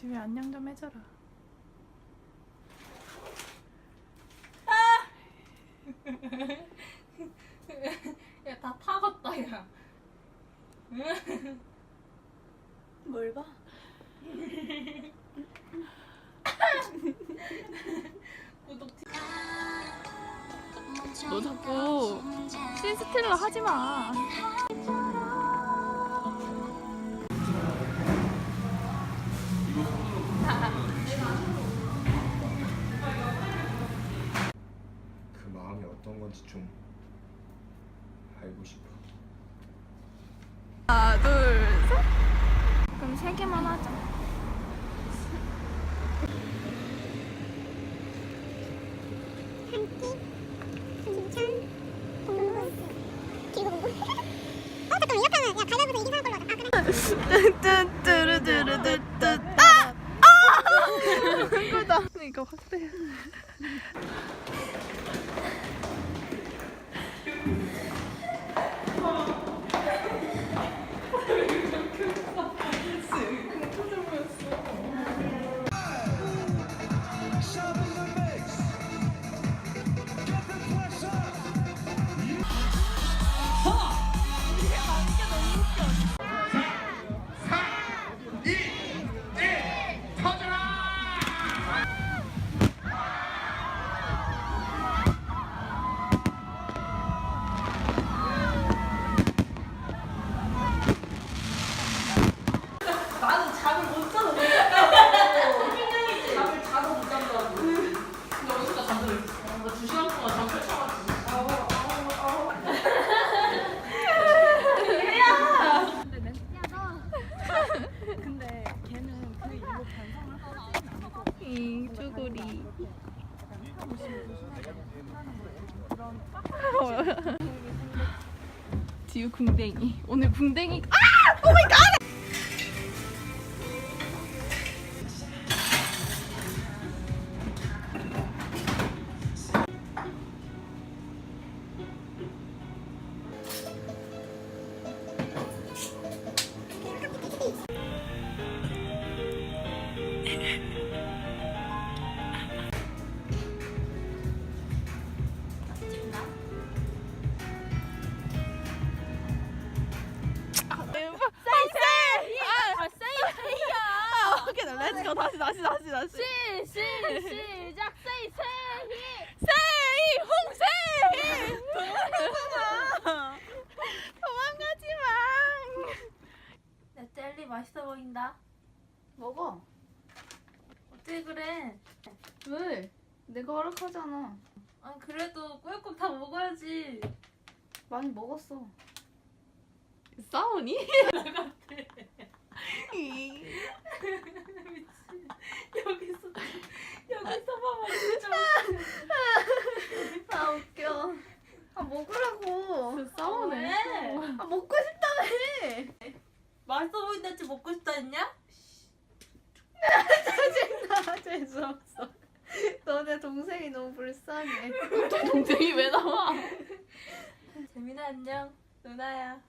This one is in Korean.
집에 안녕 좀 해줘라. 야다 타갔다 야. 뭘 봐? 너 자꾸 신스틸러 하지 마. 마음이 어떤 건지 좀 알고 싶어. 하나, 둘, 셋. 그럼 세 개만 하자. 뚜뚜루뚜루뚜뚜 아! 아! 이거 확대. 나는 잠을 못 자서 못 잔다고. 희경이 잠을 자도 못 잔다고. 근데 어디서 잠들? 나두 시간 동안 잠 펼쳐가지고. 근데 걔는 그 일로 반성을 하지는 않고 이 쭈구리. 지우 궁뎅이. 오늘 궁뎅이. 아! 오 마이 갓! 오케이, 렛츠고 다시 다시 다시 다시. 시, 시, 시작. 세이, 세이. 세이 홍세이 도망가지마 도망가지마 야, 젤리 맛있어 보인다. 먹어 어떻게 그래? 왜? 내가 허락하잖아 아, 그래도 꾸역꾸역 다 먹어야지. 많이 먹었어 싸우니? 먹으라고 싸우네 아 먹고 싶다며 맛있어 보인다 했지 먹고 싶다 했냐? 짜증나 재수없어 너네 동생이 너무 불쌍해 동생이 왜 나와? 재민아 안녕. 누나야.